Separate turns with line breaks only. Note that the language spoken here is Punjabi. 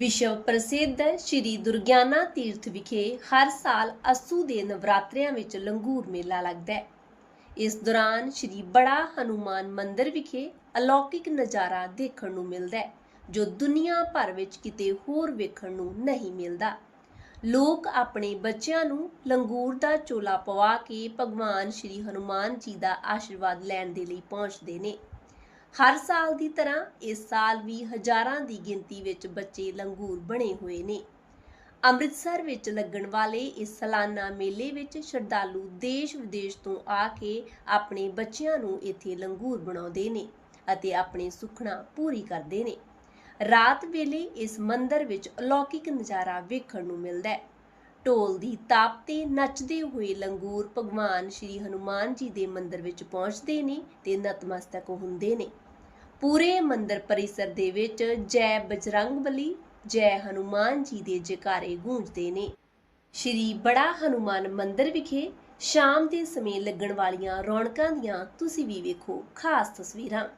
ਵਿਸ਼ਵ ਪ੍ਰਸਿੱਧ ਸ਼੍ਰੀ ਦੁਰਗਿਆਨਾ ਤੀਰਥ ਵਿਖੇ ਹਰ ਸਾਲ ਅਸੂ ਦੇ ਨਵਰਾਤਰਿਆਂ ਵਿੱਚ ਲੰਗੂਰ ਮੇਲਾ ਲੱਗਦਾ ਹੈ। ਇਸ ਦੌਰਾਨ ਸ਼੍ਰੀ ਬੜਾ ਹਨੂਮਾਨ ਮੰਦਿਰ ਵਿਖੇ ਅਲੌਕਿਕ ਨਜ਼ਾਰਾ ਦੇਖਣ ਨੂੰ ਮਿਲਦਾ ਹੈ, ਜੋ ਦੁਨੀਆ ਭਰ ਵਿੱਚ ਕਿਤੇ ਹੋਰ ਵੇਖਣ ਨੂੰ ਨਹੀਂ ਮਿਲਦਾ। ਲੋਕ ਆਪਣੇ ਬੱਚਿਆਂ ਨੂੰ ਲੰਗੂਰ ਦਾ ਚੋਲਾ ਪਵਾ ਕੇ ਭਗਵਾਨ ਸ਼੍ਰੀ ਹਨੂਮਾਨ ਜੀ ਦਾ ਆਸ਼ੀਰਵਾਦ ਲੈਣ ਦੇ ਲਈ ਪਹੁੰਚਦੇ ਨੇ। ਹਰ ਸਾਲ ਦੀ ਤਰ੍ਹਾਂ ਇਸ ਸਾਲ ਵੀ ਹਜ਼ਾਰਾਂ ਦੀ ਗਿਣਤੀ ਵਿੱਚ ਬੱਚੇ ਲੰਗੂਰ ਬਣੇ ਹੋਏ ਨੇ। ਅੰਮ੍ਰਿਤਸਰ ਵਿੱਚ ਲੱਗਣ ਵਾਲੇ ਇਸ ਸਾਲਾਨਾ ਮੇਲੇ ਵਿੱਚ ਸ਼ਰਧਾਲੂ ਦੇਸ਼ ਵਿਦੇਸ਼ ਤੋਂ ਆ ਕੇ ਆਪਣੇ ਬੱਚਿਆਂ ਨੂੰ ਇੱਥੇ ਲੰਗੂਰ ਬਣਾਉਂਦੇ ਨੇ ਅਤੇ ਆਪਣੇ ਸੁਖਣਾ ਪੂਰੀ ਕਰਦੇ ਨੇ। ਰਾਤ ਵੇਲੇ ਇਸ ਮੰਦਿਰ ਵਿੱਚ ਅਲੌਕਿਕ ਨਜ਼ਾਰਾ ਵੇਖਣ ਨੂੰ ਮਿਲਦਾ ਹੈ। ਢੋਲ ਦੀ ਤਾਪ ਤੇ ਨੱਚਦੇ ਹੋਏ ਲੰਗੂਰ ਭਗਵਾਨ ਸ਼੍ਰੀ ਹਨੂਮਾਨ ਜੀ ਦੇ ਮੰਦਿਰ ਵਿੱਚ ਪਹੁੰਚਦੇ ਨੇ ਤੇ ਨਤਮਸਤਕ ਹੁੰਦੇ ਨੇ। ਪੂਰੇ ਮੰਦਿਰ ਪਰਿਸਰ ਦੇ ਵਿੱਚ ਜੈ ਬਜਰੰਗਬਲੀ, ਜੈ ਹਨੂਮਾਨ ਜੀ ਦੇ ਜੈਕਾਰੇ ਗੂੰਜਦੇ ਨੇ। ਸ਼੍ਰੀ ਬੜਾ ਹਨੂਮਾਨ ਮੰਦਿਰ ਵਿਖੇ ਸ਼ਾਮ ਦੇ ਸਮੇਂ ਲੱਗਣ ਵਾਲੀਆਂ ਰੌਣਕਾਂ ਦੀਆਂ ਤੁਸੀਂ ਵੀ ਵੇਖੋ ਖਾਸ ਤਸਵੀਰਾਂ।